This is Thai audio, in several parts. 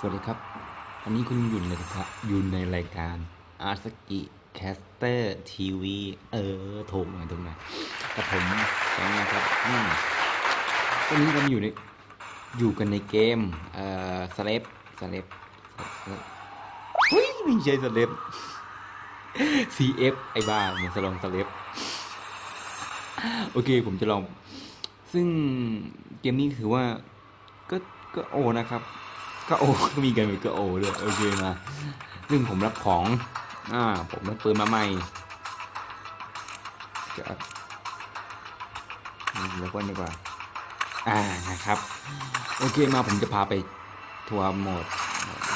สวัสดีครับอันนี้คุณอยู่ในครับอยู่ในรายการอาร์สกิแคสเตอร์ทีวีเออถูกหน่อยถูกหน่อยกับผมแสงนะครับอืมวันนี้เราอยู่ในอยู่กันในเกม เอ่อสเลปสเลปเฮ้ยไม่ใช่สเลป CF ไอ้บ้าเหมือนสลองสเลปโอเคผมจะลอง ซึ่งเกมนี้ถือว่าก็ก็โอนะครับ ก็โอก็มีกันเป็นก็โอเลยโอเคมาซึ่งผมรับของ อ่า ผมรับปืนมาใหม่จะแล้วก็ดีกว่า อ่านะครับ โอเคมาผมจะพาไปทัวร์โหมด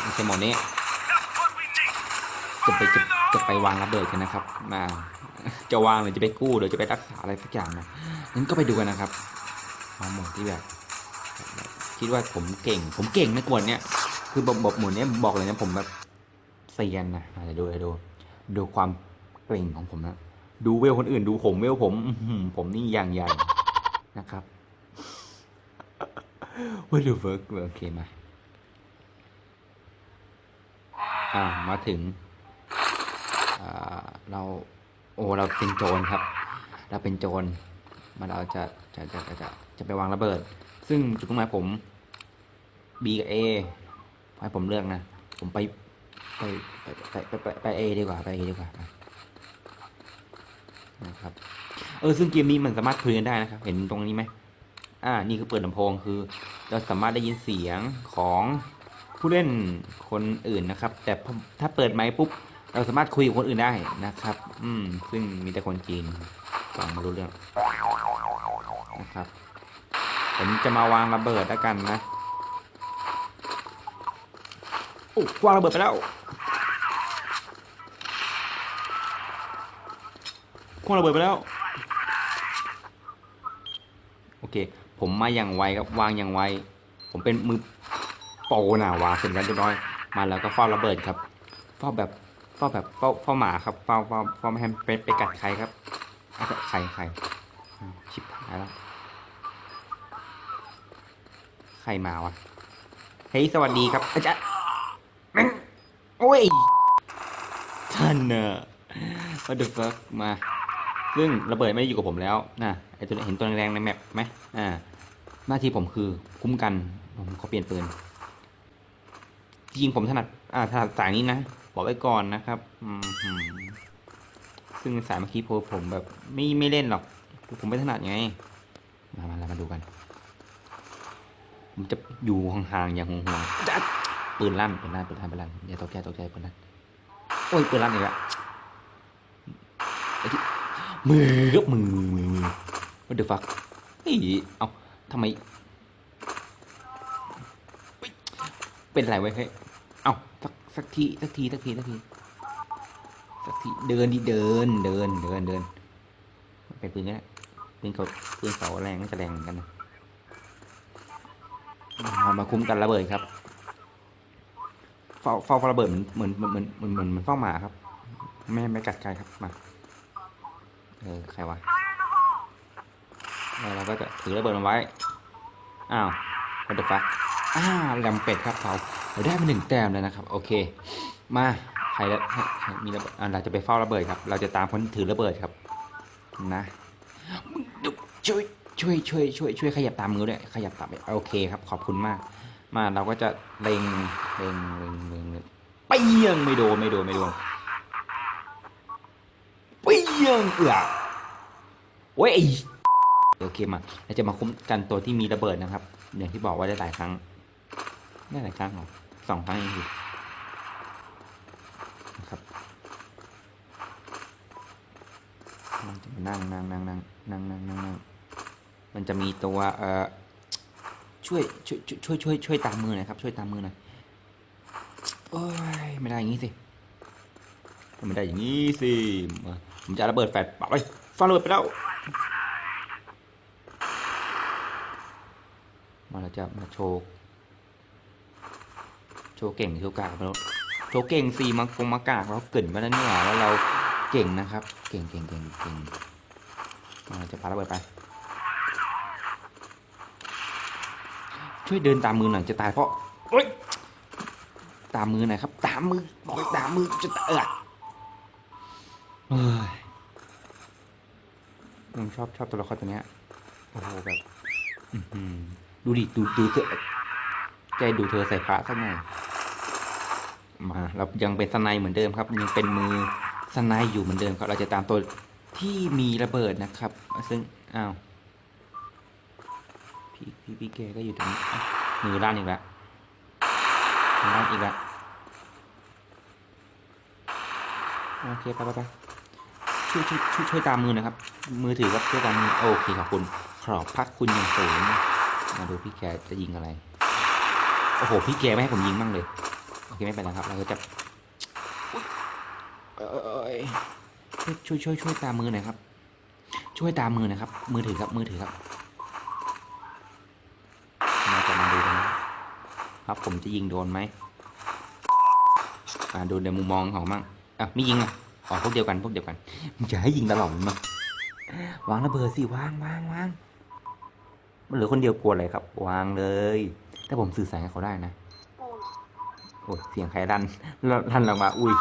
ไม่ใช่โหมดนี้จะไปจะจะไปวางระเบิดกันนะครับมาจะวางหรือจะไปกู้หรือจะไปรักษาอะไรสักอย่างนะงั้นก็ไปดูกันนะครับเอาโหมดที่แบบ คิดว่าผมเก่ง ผมเก่งนะกวนเนี้ยคือบบบบหมุนเนี้ยบอกเลยนะผมแบบเซียนนะเดี๋ยวดูเดี๋ยวดูดูความเก่งของผมนะดูเวลคนอื่น ดูผมเวลผมผมนี่อย่างใหญ่นะครับว่าดูเวิร์กโอเคมาอ่ามาถึงอ่าเราโอ้เราเป็นโจรครับ เราเป็นโจรมาเราจะ จะจะจะจะจะไปวางระเบิด ซึ่งจุดมุ่งหมายผม B กับ A ให้ผมเลือกนะ ผมไปไปไปไปไปไปไป A ดีกว่าไป A ดีกว่านะครับเออซึ่งเกมนี้มันสามารถคุยกันได้นะครับ เห็นตรงนี้ไหมอ่า นี่คือเปิดลำโพงคือ เราสามารถได้ยินเสียงของผู้เล่นคนอื่นนะครับ แต่ถ้าเปิดไมค์ปุ๊บเราสามารถคุยกับคนอื่นได้นะครับ อืม ซึ่งมีแต่คนจีนฟังไมารู้เรื่อง นะครับ ผมจะมาวางระเบิดแล้วกันนะโอ้วางระเบิดไปแล้วควางระเบิดไปแล้ว โอเค ผมมาอย่างไวครับวางอย่างไว ผมเป็นมือโปรน่ะวางเสร็จแล้วเรียบร้อย มาแล้วก็เฝ้าระเบิดครับเฝ้าแบบเฝ้าแบบเฝ้าเฝ้าหมาครับเฝ้าเฝ้าเฝ้าไม่ให้ไปไปกัดใครครับเอาแต่ใครใครชิบหายแล้ว ใครมาวะ เฮ้ย สวัสดีครับอาจารย์แม่งโอ้ยท่านเนอะ what the fuck มา ซึ่งระเบิดไม่ได้อยู่กับผมแล้วนะไอตัวนี้เห็นตัวแรงๆในแมปไหมอ่า หน้าที่ผมคือคุ้มกัน ผมขอเปลี่ยนปืน จริงๆผมถนัด อ่าถนัดสายนี้นะ บอกไว้ก่อนนะครับ อืมหืมซึ่งสายเมื่อกี้ผมผมแบบ ไม่ไม่เล่นหรอก ผมไม่ถนัดไง มามาเรามาดูกัน ผมจะอยู่ห่างๆอย่างห่วงๆจัดปืนลั่นปืนลั่นปืนลั่นปืนลั่นอย่าตกใจตกใจปืนลั่นโอ้ยปืนลั่นอีกแล้วไอ้ที่มือกับมือมือมือมือ what the fuck เฮ้ยเอาทำไมเฮ้ยเป็นไรไว้ยเฮ้ยเอาสักสักทีสักทีสักทีสักทีสักทีเดินดิเดินเดินเดินเดินเป็นปืนก็ได้ปืนเขาปืนเขาแรงน่าจะแรงเหมือนกันนะ มามาคุ้มกันระเบิดครับเฝ้าเฝ้าระเบิดเหมือนเหมือนเหมือนเหมือนเหมือนเฝ้าหมาครับ ไม่ไม่กัดใครครับมาเออใครวะเราก็จะถือระเบิดมันไว้อ้าววัตถุฟักอ้าวแลมเป็ดครับเขาเราได้มาหนึ่งแต้มแล้วนะครับ โอเค มาใครละใครใครมีระเบิดเราจะไปเฝ้าระเบิดครับ เราจะตามคนถือระเบิดครับ นะมึงดูช่วย ช่วยช่วยช่วยช่วยขยับตามมือด้วยขยับตามไปโอเคครับ ขอบคุณมาก มาเราก็จะเล็งเล็งเล็งเล็งเล็งไปยังไม่โดนไม่โดนไม่โดนไปยังเอือโอ้ยโอเคมาเราจะมาคุ้มกันตัวที่มีระเบิดนะครับ อย่างที่บอกว่าได้หลายครั้งได้หลายครั้งหรอสองครั้งเองทีนะครับมันจะมนั่งนั่งนั่งนั่งนั่งนั่งนั่ง มันจะมีตัวเอ่อช่วยช่วยช่วยช่วยช่วยตามมือหน่อยครับ ช่วยตามมือหน่อยโอ้ยไม่ได้อย่างนี้สิไม่ได้อย่างนี้สิผมจะระเบิดแฟลชปักไปฟันระเบิดไปแล้วมาเราจะมาโชว์โชว์เก่งโชว์กากเราโชว์เก่งสีมังกงมากากเราเกรินมาแล้วเนี่ยว่าเราเก่งนะครับ เก่งเก่งเก่งเก่งมาเราจะพาระเบิดไป ช่วยเดินตามมือหน่อยจะตายเพราะเอ้ยตามมือหน่อยครับ ตามมือบอกให้ตามมือจะเออเฮ้ยผมชอบชอบตัวละครตัวเนี้ยโอ้โหแบบอื้อหือดูดิดูดูเธอใจดูเธอใส่พระสักหน่อยมาเรายังเป็นสไนเหมือนเดิมครับ ยังเป็นมือสไนอยู่เหมือนเดิมครับ เราจะตามตัวที่มีระเบิดนะครับ ซึ่งอ้าว พี่พี่พี่แกก็อยู่ตรงนี้มือด้านอีกแล้วมือด้านอีกแล้วโอเคไปไปไปช่วยช่วยช่วยช่วยตามมือนะครับ มือถือครับช่วยตามมือโอเคขอบคุณขอบพระคุณอย่างสูงมาดูพี่แกจะยิงอะไรโอ้โหพี่แกไม่ให้ผมยิงบ้างเลยโอเคไม่เป็นไรครับเราก็จะเอ้ยช่วยช่วยช่วยตามมือหน่อยครับ ช่วยตามมือนะครับ มือถือครับมือถือครับ มาจะมาดูกันนะ ครับผมจะยิงโดนไหมอ่าดูในมุมมองของมั่งอะไม่ยิงอะอ๋อพวกเดียวกันพวกเดียวกันมึงจะให้ยิงตลอดมั้งวางระเบิดสิวางวางวางมันเหลือคนเดียวกลัวอะไรครับ วางเลยถ้าผมสื่อสารกับเขาได้นะโอ้เสียงใครดันดันออกมา อุ้ย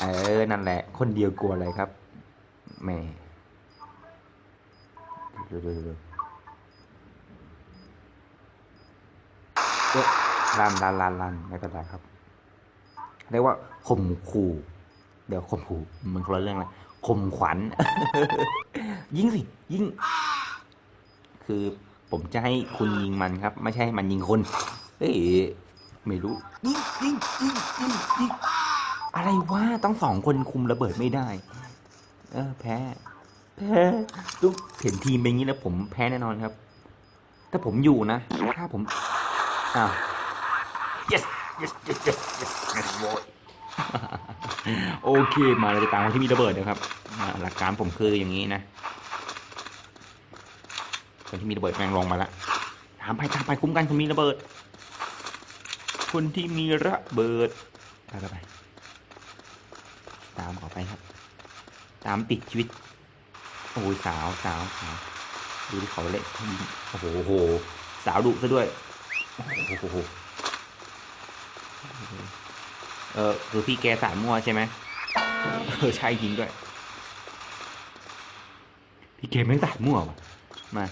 เออนั่นแหละ คนเดียวกลัวอะไรครับแม่ดูดูดูดูเอ๊ะ ลันลันลันลันไม่เป็นไรครับ เรียกว่าข่มขู่ เดี๋ยวข่มขู่มันคนละเรื่องละข่มขวัญ ยิงสิ ยิง คือผมจะให้คุณยิงมันครับ ไม่ใช่ให้มันยิงคนเฮ้ยไม่รู้ยิงยิงยิงยิงยิงอะไรวะต้องสองคนคุมระเบิดไม่ได้ เออ แพ้ แพ้ทุกเห็นทีมเป็นอย่างนี้แล้วผมแพ้แน่นอนครับ ถ้าผมอยู่นะ ถ้าผม อ้าว yes yes yes yes yes yes boy โอเค มาเราจะตามคนที่มีระเบิดนะครับอ่าหลักการผมคืออย่างนี้นะ คนที่มีระเบิดแมงลงมาล้วตามไปตามไปคุ้มกันคนมีระเบิด คนที่มีระเบิดไปไปไป ตามขอไปครับ ตามติดชีวิต โอ้ยสาวสาวสาวดูที่เขาเละยิงโอ้โหโอ้โห สาวดุซะด้วย โอ้โหเออคือพี่แกสายมั่วใช่ไหมเออใช่จริงด้วย พี่แกไม่สายมั่วว่ะมา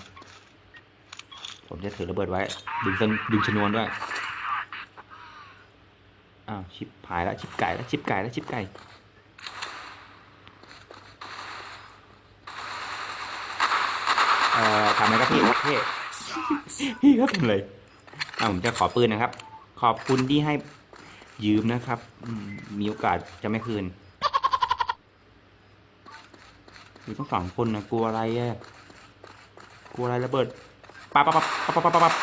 ผมจะถือระเบิดไว้ ดึงดึงชนวนด้วยอ้าวชิปหายแล้วชิปไก่แล้วชิปไก่แล้วชิปไก่เอ่อทำไรครับพี่พี่พี่เขาทำอะไร อ่าผมจะขอปืนนะครับ ขอบคุณที่ให้ยืมนะครับ มีโอกาสจะไม่คืนอยู่ต้องสองคนนะกลัวอะไรอะกลัวอะไรระเบิดปั๊บปั๊บปั๊บปั๊บปั๊บปั๊บ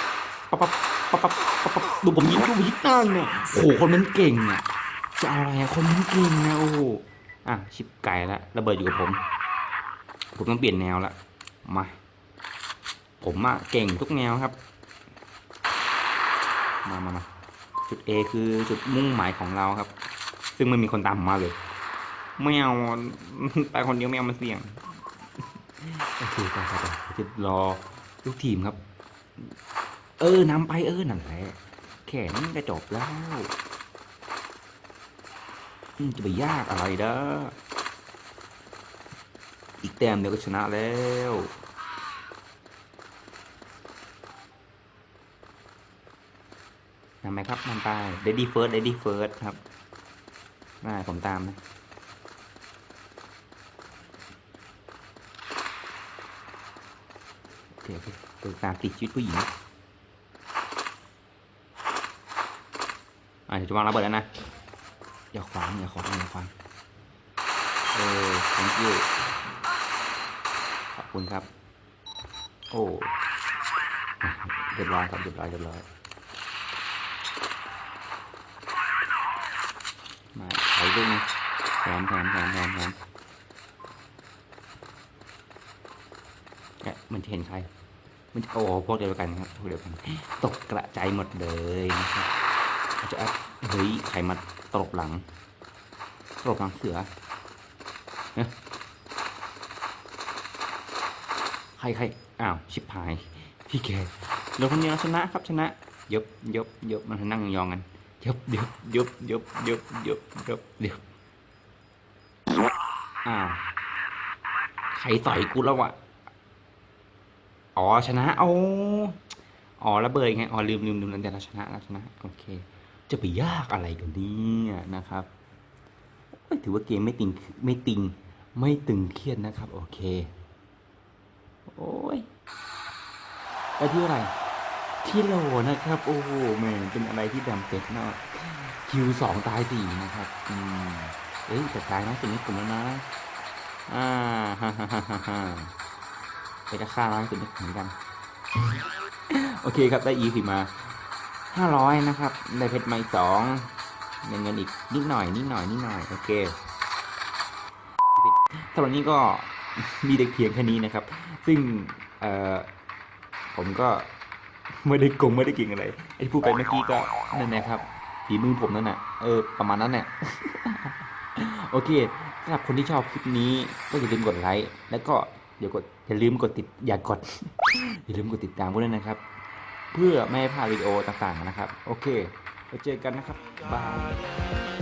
ปั๊บปั๊บปั๊บปั๊บปั๊บดูผมยิงดูผมยิงนั่งเนี่ยโอ้โหคนมันเก่งอะจะเอาอะไรอะคนมันเก่งนะโอ้โหอะชิปไก่ล้วระเบิดอยู่กับผม ผมต้องเปลี่ยนแนวละมา ผมอะเก่งทุกแนวครับ มามามาจุด A คือจุดมุ่งหมายของเราครับ ซึ่งไม่มีคนตามผมมาเลยไม่เอาไปคนเดียวไม่เอามาเสี่ยงโอเคไปไปไปจะรอลูกทีมครับ เออนำไปเออนั่นแหละแค่นี้ก็จบแล้วจะไปยากอะไรเด้ออีกแต้มเดียวก็ชนะแล้วำไมครับนำไป ready first ready first ครับได้ผมตามนะเคโอเคเปิดตามติดชีวิตผู้หญิงอ่าเดี๋ยวจะวางระเบิดแล้วนะ อย่าขวางอย่าขวางอย่าขวางเออ thank you ขอบคุณครับ โอ้เรียบร้อยครับเรียบร้อยเรียบร้อย มาใส่ ลูกนะแถมแถมแถมแถมแถมแกมันจะเห็นใคร มันจะโอ้พวกเดียวกันครับพวกเดียวกัน ตกกระจายหมดเลยนะครับอาจจะแอปเฮ้ยใครมาตลบหลัง ตลบหลังเสือเอ๊ะใครใครอ้าว ชิบหาย พี่แกเราคนเดียวชนะครับชนะยบยบยบมันนั่งยองกัน ยบยบยบยบยบยบยบยบอ้าวใครต่อยกูแล้ววะอ๋อชนะโอ้อ๋อระเบิดไงอ๋อลืมลืมลืมนั่นแต่เราชนะเราชนะโอเค จะไปยากอะไรกันเนี่ยนะครับถือว่าเกมไม่ติงไม่ติง ไม่ตึงเครียดนะครับ โอเค โอ้ยไปที่อะไร ที่โหลนะครับ โอ้โหแม่เป็นอะไรที่ดำเป็ดเนาะคิวสองตายสี่นะครับ อืมเอ้ยแต่ตายนะสิ่งนี้กลุ่มแล้วนะ อ่าฮ่าฮ่าฮ่าฮ่าไปจะฆ่าร้านสุดนี้เหมือนกัน โอเคครับได้อีสิมาห้าร้อยนะครับ ได้เพชรไม้สองเงินเงินอีกนิดหน่อยนิดหน่อยนิดหน่อยโอเคสำหรับนี้ก็มีเด็กเพียงแค่นี้นะครับ ซึ่งเอ่อผมก็ ไม่ได้กงไม่ได้เก่งอะไรไอ้ที่พูดไปเมื่อกี้ก็นั่นแหละครับฝีมือผมนั่นน่ะเออประมาณนั้นแหละโอเคสำหรับคนที่ชอบคลิปนี้ก็อย่าลืมกดไลค์แล้วก็อย่ากดอย่าลืมกดติดอย่ากด อย่าลืมกดติดตามด้วยนะครับ เพื่อไม่ให้พลาดวิดีโอต่างๆนะครับ โอเคไปเจอกันนะครับบาย